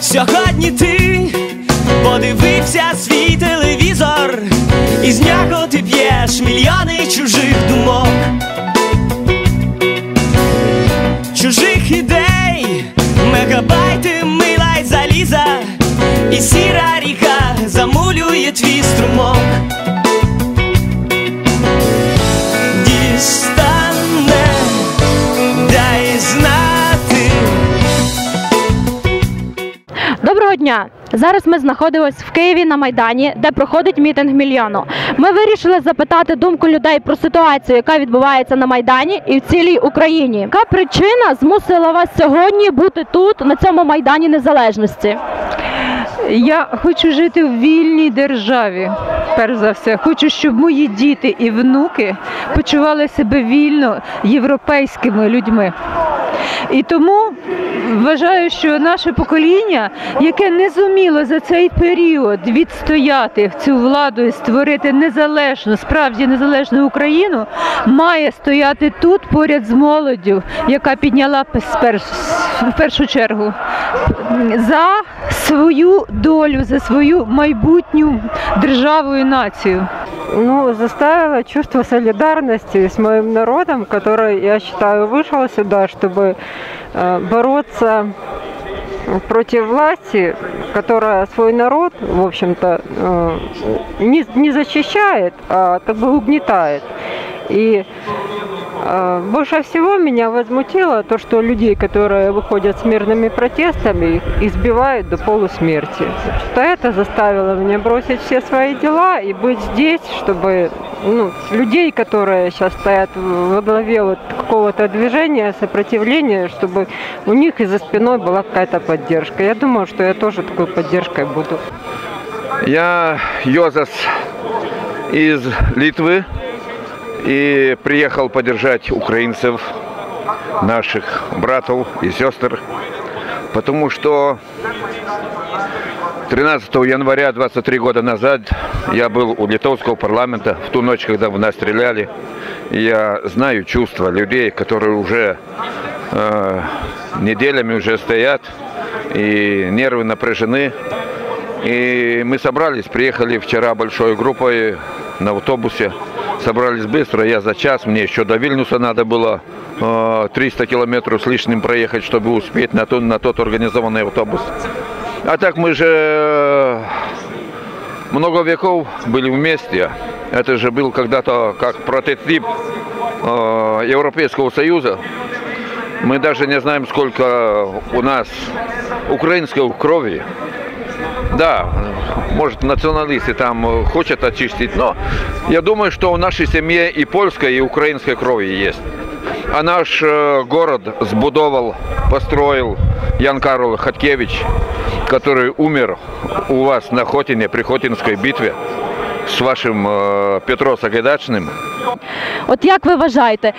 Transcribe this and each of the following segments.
Сьогодні ти подивився свій телевізор, і з нього ти п'єш мільйони чужих думок, мегабайти мила й заліза, і сіра ріка замулює твій струмок. Дістане, дай знати. Доброго дня! Зараз ми знаходимося в Києві на Майдані, де проходить мітинг мільйону. Ми вирішили запитати думку людей про ситуацію, яка відбувається на Майдані і в цілій Україні. Яка причина змусила вас сьогодні бути тут, на цьому майдані незалежності? Я хочу жити в вільній державі. Перш за все, хочу, щоб мої діти і внуки почували себе вільно європейськими людьми. І тому вважаю, що наше покоління, яке не зуміло за цей період відстояти цю владу і створити незалежну, справді незалежну Україну, має стояти тут поряд з молоддю, яка підняла в першу чергу за свою долю, за свою майбутню державу и нацию. Ну, заставило чувство солидарности с моим народом, который, я считаю, вышел сюда, чтобы э, бороться против власти, которая свой народ, в общем-то, э, не, защищает, а как бы угнетает. И э, больше всего меня возмутило то, что людей, которые выходят с мирными протестами, избивают до полусмерти. Что это заставило меня бросить все свои дела и быть здесь, чтобы ну, людей, которые сейчас стоят во главе вот какого-то движения, сопротивления, чтобы у них и за спиной была какая-то поддержка. Я думаю, что я тоже такой поддержкой буду. Я Йозас из Литвы и приехал поддержать украинцев, наших братов и сестер, потому что 13 января 23 года назад я был у литовского парламента в ту ночь, когда в нас стреляли. И я знаю чувства людей, которые уже э, неделями уже стоят, и нервы напряжены. И мы собрались, приехали вчера большой группой на автобусе собрались быстро, я за час, мне еще до Вильнюса надо было 300 километров с лишним проехать, чтобы успеть на, тот, на тот организованный автобус. А так мы же э, много веков были вместе. Это же был когда-то как прототип э, Европейского Союза. Мы даже не знаем, сколько у нас украинской крови. Да, может, националисты там хотят очистить, но я думаю, что в нашей семье и польской, и украинской крови есть. А наш э, город сбудовал, построил Ян Карл Хаткевич, который умер у вас на Хотине при Хотинской битве з вашим е, Петро Сагайдачним. От як ви вважаєте,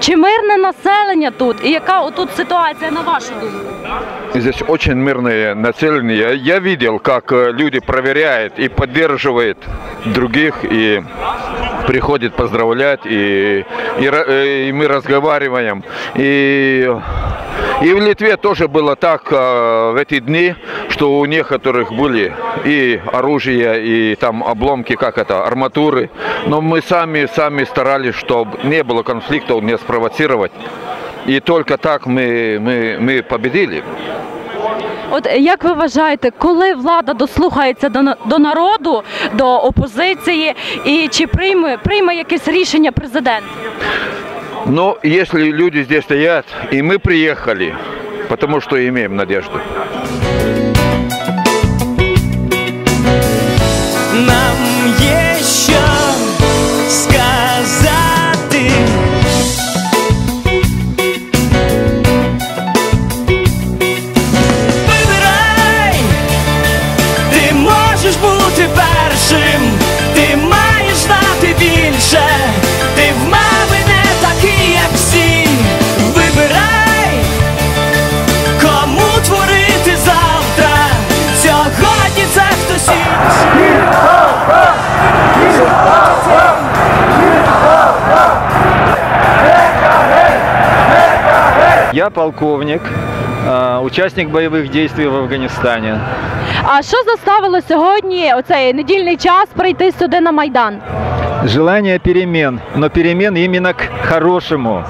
чи мирне населення тут? І яка отут ситуація на вашу думку? Здесь очень мирное население. Я видел, как э, люди проверяют и поддерживают других, и приходят поздравлять, и, и, э, и мы разговариваем. И, и в Литве тоже было так э, в эти дни, что у некоторых были и оружие, и там обломки, как это, арматуры. Но мы сами, сами старались, чтобы не было конфликтов, не спровоцировать. І тільки так ми, ми, ми победили. От як ви вважаєте, коли влада дослухається до до народу, до опозиції, і чи прийме прийме якесь рішення президент? Ну, если люди здесь стоят, и мы приехали, потому что имеем надежду. Нам є полковник, э, участник боевых действий в Афганистане. А що заставило сьогодні оцей недільний час прийти сюди на майдан? Желание перемен, но перемен именно к хорошему.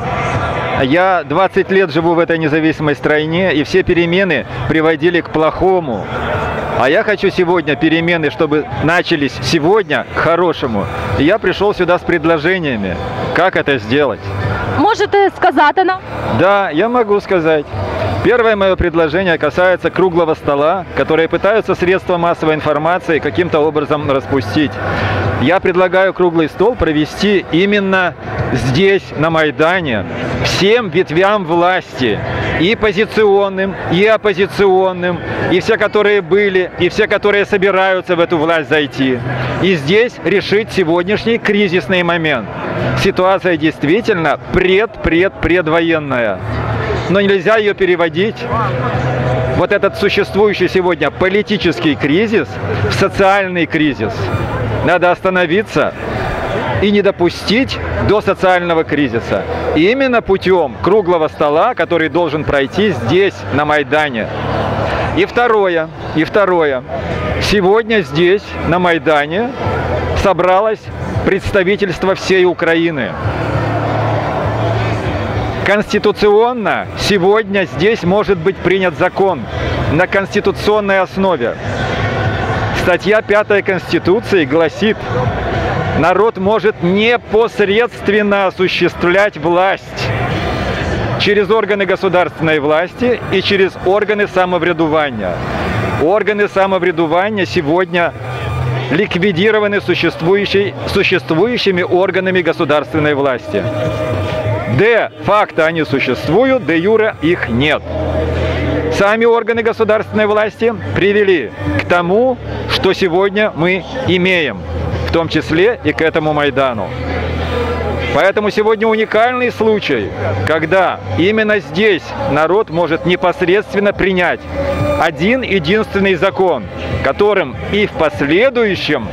Я 20 лет живу в этой независимой стране, и все перемены приводили к плохому. А я хочу сегодня перемены, чтобы начались сегодня к хорошему. И я пришел сюда с предложениями, как это сделать. Можете сказати нам? Да, я могу сказать. Первое мое предложение касается круглого стола, которые пытаются средства массовой информации каким-то образом распустить. Я предлагаю круглый стол провести именно здесь, на Майдане, всем ветвям власти, и позиционным, и оппозиционным, и все, которые были, и все, которые собираются в эту власть зайти. И здесь решить сегодняшний кризисный момент. Ситуация действительно пред-пред-предвоенная но нельзя ее переводить вот этот существующий сегодня политический кризис в социальный кризис. Надо остановиться и не допустить до социального кризиса. И именно путем круглого стола, который должен пройти здесь, на Майдане. И второе, и второе. Сегодня здесь, на Майдане, собралось представительство всей Украины. Конституционно сегодня здесь может быть принят закон на конституционной основе. Статья 5 Конституции гласит, народ может непосредственно осуществлять власть через органы государственной власти и через органы самовредувания. Органы самовредувания сегодня ликвидированы существующими органами государственной власти. Де-факто они существуют, де-юре их нет. Сами органы государственной власти привели к тому, что сегодня мы имеем, в том числе и к этому Майдану. Поэтому сегодня уникальный случай, когда именно здесь народ может непосредственно принять один единственный закон, которым и в последующем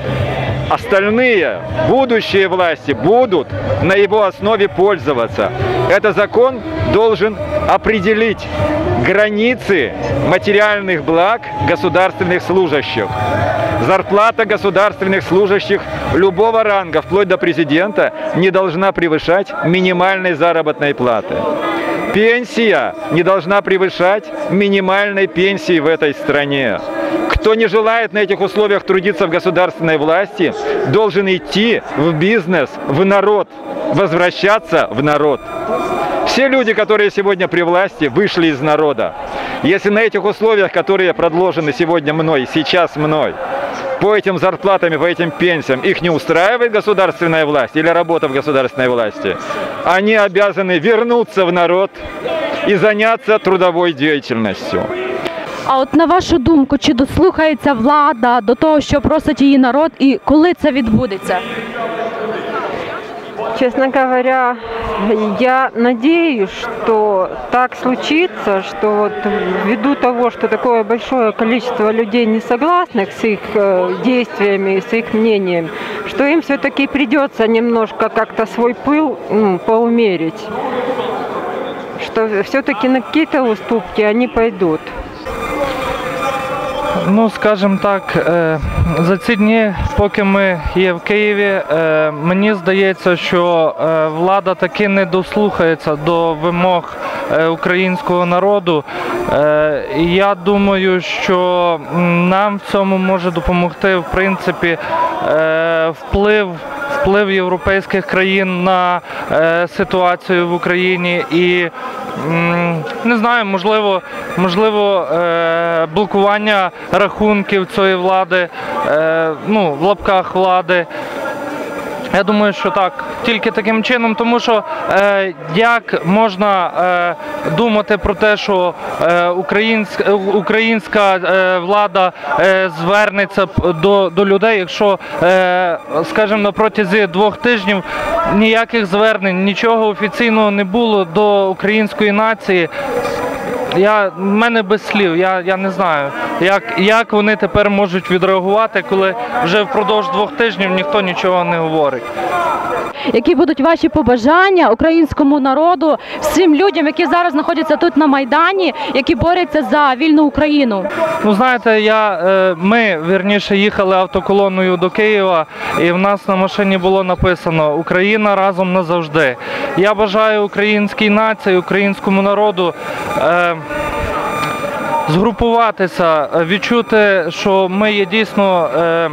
остальные будущие власти будут на его основе пользоваться. Этот закон должен определить границы материальных благ государственных служащих. Зарплата государственных служащих любого ранга, вплоть до президента, не должна превышать минимальной заработной платы. Пенсия не должна превышать минимальной пенсии в этой стране. Кто не желает на этих условиях трудиться в государственной власти, должен идти в бизнес, в народ, возвращаться в народ. Все люди, которые сегодня при власти, вышли из народа. Если на этих условиях, которые предложены сегодня мной, сейчас мной, по этим зарплатам и по этим пенсиям их не устраивает государственная власть или работа в государственной власти, они обязаны вернуться в народ и заняться трудовой деятельностью. А от на вашу думку, чи дослухається влада до того, що просить її народ, і коли це відбудеться? Честно говоря, я надеюсь, что так случится, что вот ввиду того, что такое большое количество людей не согласных с их э, действиями, с их мнением, что им все-таки придется немножко как-то свой пыл ну, поумерить, что все-таки на какие-то уступки они пойдут. Ну, скажімо так, е, за ці дні, поки ми є в Києві, е, мені здається, що е, влада таки не дослухається до вимог українського народу. Я думаю, що нам в цьому може допомогти в принципі вплив. Вплив європейських країн на е, ситуацію в Україні і не знаю, можливо, можливо, е, блокування рахунків цієї влади, е, ну, в лапках влади. Я думаю, що так, тільки таким чином, тому що е, як можна е, думати про те, що е, українська українська е, влада е, звернеться до до людей, якщо, е, скажімо, на протязі двох тижнів ніяких звернень, нічого офіційного не було до української нації. Я, в мене без слів, я, я не знаю, як, як вони тепер можуть відреагувати, коли вже впродовж двох тижнів ніхто нічого не говорить. Які будуть ваші побажання українському народу, всім людям, які зараз знаходяться тут на майдані, які борються за вільну Україну? Ну знаєте, я е, ми вірніше їхали автоколоною до Києва, і в нас на машині було написано Україна разом назавжди. Я бажаю українській нації, українському народу. Е, Згрупуватися, е, відчути, що ми є дійсно е,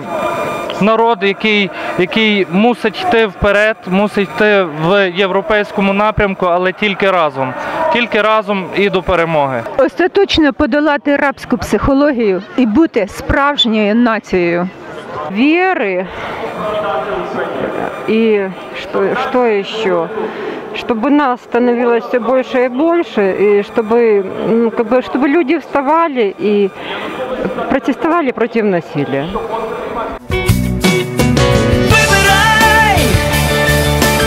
народ, який, який мусить йти вперед, мусить йти в європейському напрямку, але тільки разом, тільки разом і до перемоги. Остаточно подолати рабську психологію і бути справжньою нацією. Веры и что, что еще? Чтобы нас становилось все больше и больше, и чтобы, ну, как бы, чтобы люди вставали и протестовали против насилия. Вибирай,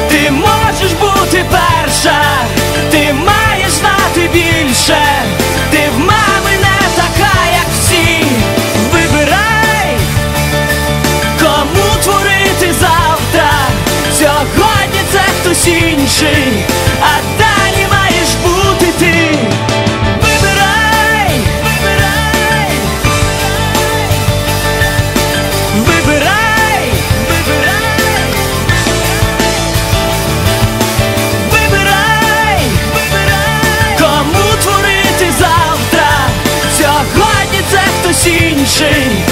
ти можеш бути перша, ти маєш знати інший, а далі маєш бути ти. Вибирай, вибирай. Вибирай, вибирай, вибирай, вибирай, кому творити завтра. Сьогодні це хтось інший,